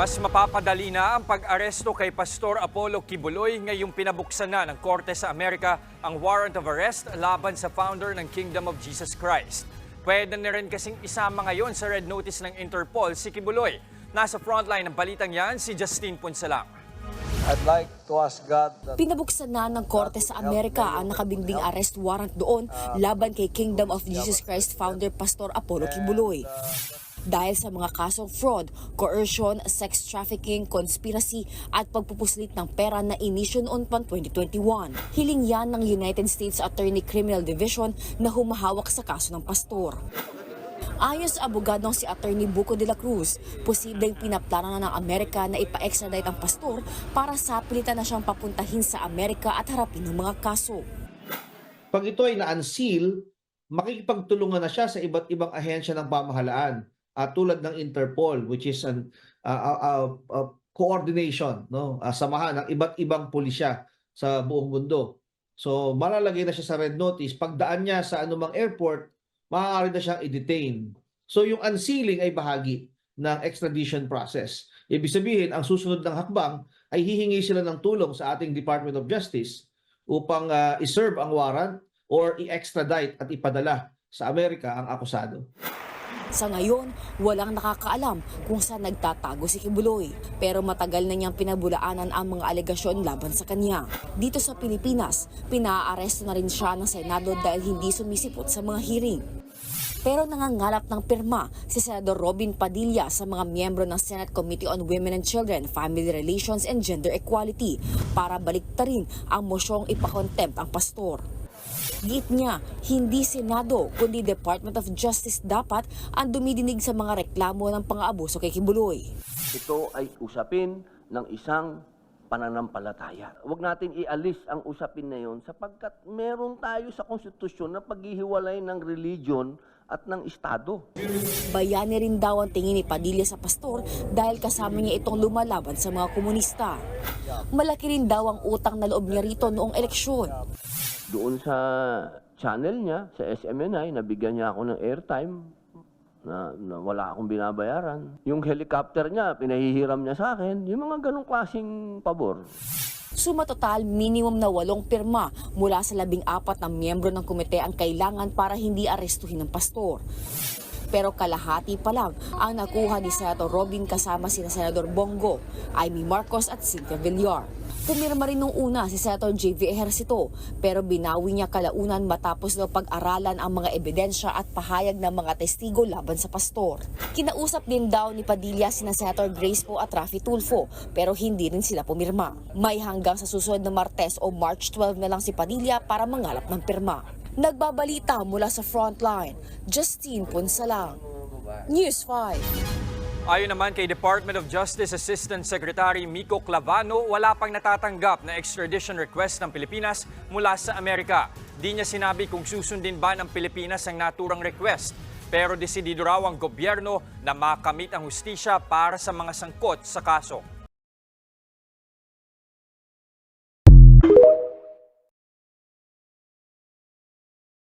Mas mapapadali na ang pag-aresto kay Pastor Apollo Kibuloy ngayong pinabuksan na ng Korte sa Amerika ang warrant of arrest laban sa founder ng Kingdom of Jesus Christ. Pwede na rin kasing isama ngayon sa red notice ng Interpol si Kibuloy. Nasa frontline ng balitang yan si Justine Punsalang. I'd like to ask God that Pinabuksan na ng Korte sa Amerika ang nakabinding arrest warrant doon laban kay Kingdom of Jesus Christ founder Pastor Apollo Kibuloy. Dahil sa mga kasong fraud, coercion, sex trafficking, conspiracy at pagpupuslit ng pera na inisyo noon pang 2021. Hiling yan ng United States Attorney Criminal Division na humahawak sa kaso ng pastor. Ayon sa abogadong si Attorney Buco de la Cruz, posibleng pinaplano na ng Amerika na ipa-extradite ang pastor para sa pilitan na siyang papuntahin sa Amerika at harapin ng mga kaso. Pag ito ay na-unseal, makikipagtulungan na siya sa iba't ibang ahensya ng pamahalaan at tulad ng Interpol which is an uh, uh, uh, uh, coordination no uh, samahan ng iba't ibang pulisya sa buong mundo. So malalagay na siya sa red notice pagdaan niya sa anumang airport maaari na siyang i-detain. So yung unsealing ay bahagi ng extradition process. Ibig sabihin, ang susunod ng hakbang ay hihingi sila ng tulong sa ating Department of Justice upang uh, iserve ang warrant or i-extradite at ipadala sa Amerika ang akusado. Sa ngayon, walang nakakaalam kung saan nagtatago si Kibuloy. Pero matagal na niyang pinabulaanan ang mga alegasyon laban sa kanya. Dito sa Pilipinas, pinaaresto na rin siya ng Senado dahil hindi sumisipot sa mga hearing. Pero nangangalap ng pirma si Senador Robin Padilla sa mga miyembro ng Senate Committee on Women and Children, Family Relations and Gender Equality para baliktarin ang mosyong ipakontempt ang pastor. Giit niya, hindi Senado kundi Department of Justice dapat ang dumidinig sa mga reklamo ng pang-aabuso kay Kibuloy. ito ay usapin ng isang pananampalataya. Huwag natin ialis ang usapin na yon sapagkat meron tayo sa konstitusyon na paghihiwalay ng religion at ng Estado. Bayani rin daw ang tingin ni Padilla sa pastor dahil kasama niya itong lumalaban sa mga komunista. Malaki rin daw ang utang na loob niya rito noong eleksyon. Doon sa channel niya, sa SMNI, nabigyan niya ako ng airtime na, na wala akong binabayaran. Yung helicopter niya, pinahihiram niya sa akin. Yung mga ganong klaseng pabor. Suma total, minimum na walong pirma mula sa labing apat na miyembro ng komite ang kailangan para hindi arestuhin ng pastor. Pero kalahati pa lang ang nakuha ni Senator Robin kasama sina Senador Bongo, Amy Marcos at Cynthia Villar. Pumirma rin nung una si Senator JV Ejercito pero binawi niya kalaunan matapos daw pag-aralan ang mga ebidensya at pahayag ng mga testigo laban sa pastor. Kinausap din daw ni Padilla sina Senator Grace Po at Rafi Tulfo pero hindi rin sila pumirma. May hanggang sa susunod na Martes o March 12 na lang si Padilla para mangalap ng pirma. Nagbabalita mula sa frontline, Justine Punsalang. News 5. Ayon naman kay Department of Justice Assistant Secretary Miko Clavano, wala pang natatanggap na extradition request ng Pilipinas mula sa Amerika. Di niya sinabi kung susundin ba ng Pilipinas ang naturang request. Pero desidido raw ang gobyerno na makamit ang hustisya para sa mga sangkot sa kaso.